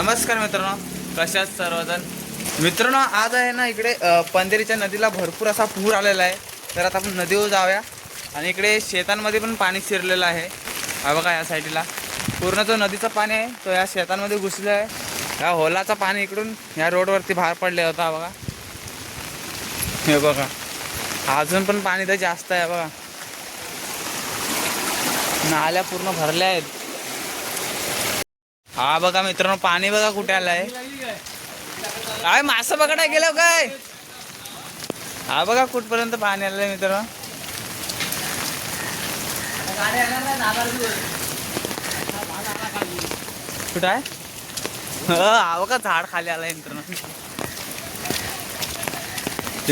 नमस्कार मित्रांनो कशात सर्वजण? मित्रांनो आज आहे ना इकडे पंधेरीच्या नदीला भरपूर असा पूर आलेला आहे. तर आता आपण नदीवर जाऊया. आणि इकडे शेतांमध्ये पण पाणी शिरलेलं आहे. हा बघा या साईडला. पूर्ण जो नदीचं पाणी आहे तो या शेतांमध्ये घुसलं आहे. या होलाचं पाणी इकडून या रोडवरती बाहेर पडले होता बघा. हे बघा. अजून पण पाणी तर जास्त आहे बघा. नाल्या पूर्ण भरल्या आहेत. हा बघा मित्रांनो पाणी बघा कुठे आलंय. काय मास पकडाय गेलो काय? हा बघा कुठपर्यंत पाणी आलंय मित्रांनो. कुठं आहे? हा बघा झाड खाली आलाय मित्रांनो.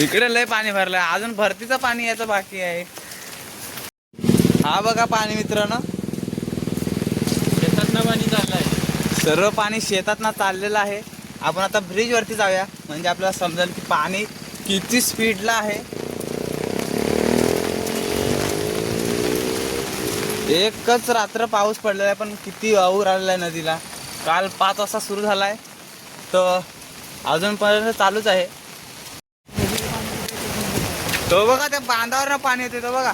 इकडे लय पाणी भरलंय. अजून भरतीचं पाणी यायचं बाकी आहे. हा बघा पाणी मित्रांनो. सर्व पाणी शेतात ना चाललेलं आहे. आपण आता ब्रिजवरती जाऊया. म्हणजे आपल्याला समजेल की पाणी किती स्पीडला आहे. एकच रात्र पाऊस पडलेला आहे पण किती वाहूर आलेला आहे नदीला. काल पाच वाजता सुरू झाला आहे तर अजूनपर्यंत चालूच आहे. तो बघा त्या बांधावर पाणी येते तो बघा.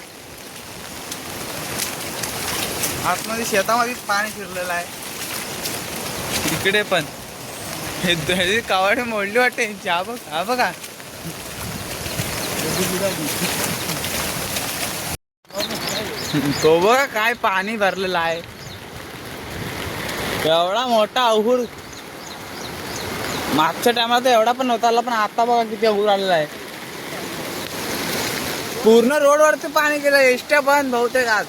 आतमध्ये शेतामध्ये पाणी शिरलेलं आहे. इकडे पण. हे दही मोडली वाटते. हा बघ हा बघा. तो बघा काय पाणी भरलेलं आहे. एवढा मोठा अहूर. मागच्या टायमाला तर एवढा पण नव्हता आला पण आता बघा किती अहूर आलेला आहे. पूर्ण रोडवरती पाणी गेलं. एसट्या बंद बहुतेक आज.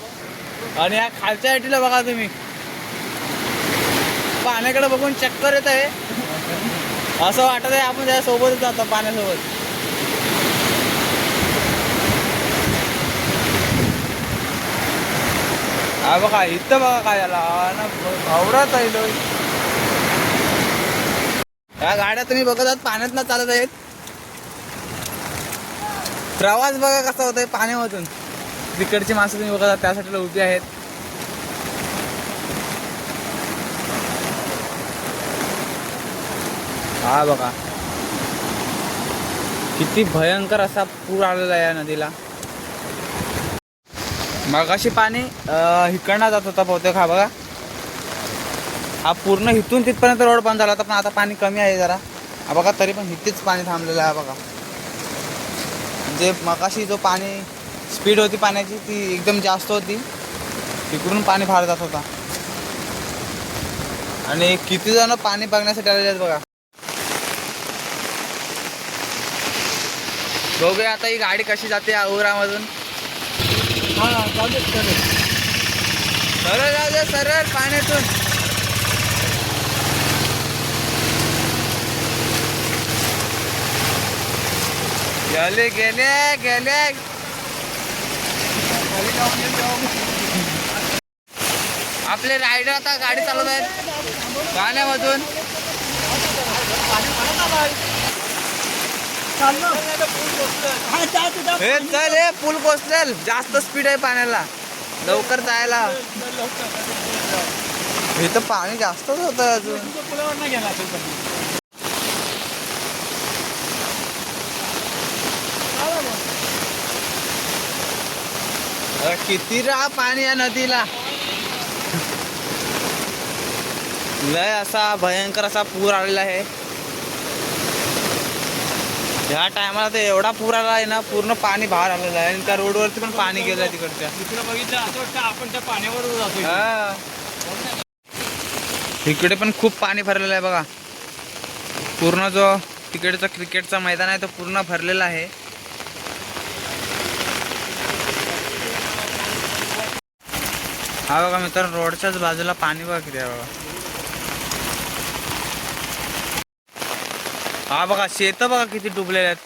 आणि या खालच्या आयटीला बघा तुम्ही. पाण्याकडे बघून चक्कर येत आहे. असं वाटत आहे आपण त्या सोबतच जातो पाण्यासोबत. हा बघा इथं बघा काय झाला भावरात आहे. या गाड्या तुम्ही बघत आहात पाण्यात ना चालत आहेत. प्रवास बघा कसा होत आहे पाण्यामधून. तिकडची माणसं तुम्ही बघत आहात त्यासाठी उभी आहेत. हा बघा. किती भयंकर असा पूर आलेला आहे या नदीला. मगाशी पाणी इकडनं जात होता बहुतेक हा बघा. हा पूर्ण इथून तिथपर्यंत रोड बंद झाला होता पण आता पाणी कमी आहे जरा. हा बघा तरी पण इथेच पाणी थांबलेलं आहे बघा. म्हणजे मगाशी जो पाणी स्पीड होती पाण्याची ती एकदम जास्त होती. तिकडून पाणी फार जात होता. आणि किती जण पाणी बघण्यासाठी आलेले आहेत बघा. बघूया आता ही गाडी कशी जाते औरामधून हा चालू सरळ जाऊ दे सरळ पाण्यातून. गेले गेले गेले. आपले रायडर आता गाडी चालवत आहेत. पाण्यामधून हे चल हे पूल कोसलेल जास्त स्पीड आहे पाण्याला. लवकर जायला. इथं पाणी जास्तच होत अजून. किती राहा पाणी या नदीला. लय असा भयंकर असा पूर आलेला आहे. ह्या टायमाला तर एवढा पूर आला आहे ना पूर्ण पाणी बाहेर आलेलं आहे. आणि त्या रोडवरती पण पाणी गेलंय तिकडच्या. बघितलं असं वाटतं आपण त्या पाण्यावर जातो. इकडे पण खूप पाणी भरलेलं आहे बघा. पूर्ण जो तिकडचा क्रिकेटचा मैदान आहे तो पूर्ण भरलेला आहे. हा बघा मित्रांनो रोडच्याच बाजूला पाणी बघा किती आहे बघा. हा बघा शेत बघा किती डुबलेले आहेत.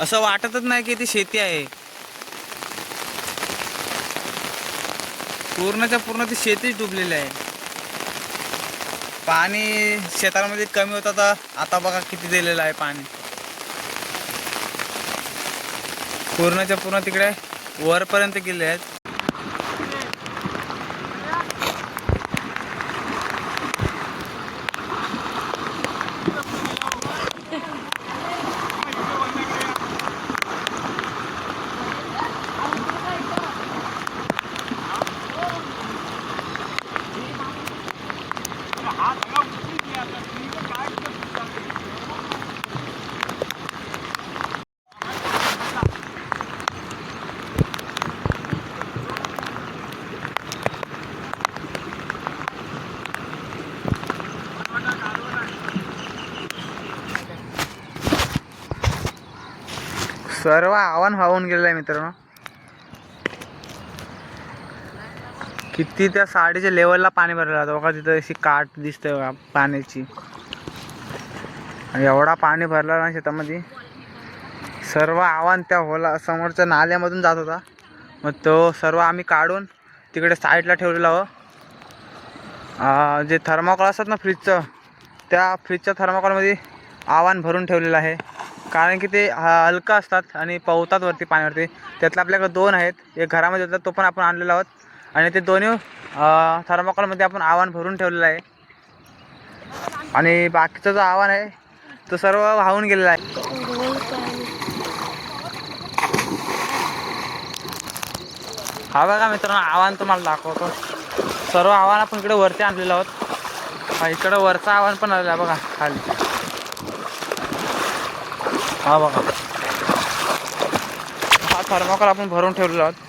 असं वाटतच नाही की ती शेती आहे. पूर्णच्या पूर्ण ती शेतीच डुबलेली आहे. पाणी शेतामध्ये कमी होतं तर आता बघा किती दिलेलं आहे पाणी. पूर्णच्या पूर्ण तिकडे वरपर्यंत गेले आहेत. सर्व आव्हान वाहून गेलेलं आहे मित्रांनो. किती त्या साडीच्या लेवलला पाणी भरलेलं जातं बघा तिथं अशी काट दिसते बघा पाण्याची. आणि एवढा पाणी भरला ना शेतामध्ये. सर्व आव्हान त्या होला समोरच्या नाल्यामधून जात होता. मग तो सर्व आम्ही काढून तिकडे साईडला ठेवलेला हो. जे थर्माकोल असतात ना फ्रीजचं त्या फ्रीजच्या थर्माकोलमध्ये आव्हान भरून ठेवलेलं आहे. कारण की ते हा, हलका असतात आणि पवतात वरती पाण्यावरती. त्यातलं आपल्याकडे दोन आहेत. एक घरामध्ये होता तो पण आपण आणलेला आहोत. आणि ते दोन्ही अ, थर्माकोलमध्ये आपण आव्हान भरून ठेवलेलं आहे. आणि बाकीचं जो आव्हान आहे तो सर्व वाहून गेलेला आहे. हा बघा मित्रांनो आव्हान तुम्हाला दाखवतो. सर्व आव्हान आपण इकडे वरती आणलेलं आहोत. हा इकडं वरचं आव्हान पण आलेलं आहे बघा खाली. हा बघा. हा थर्माकोल आपण भरून ठेवलेलो आहोत.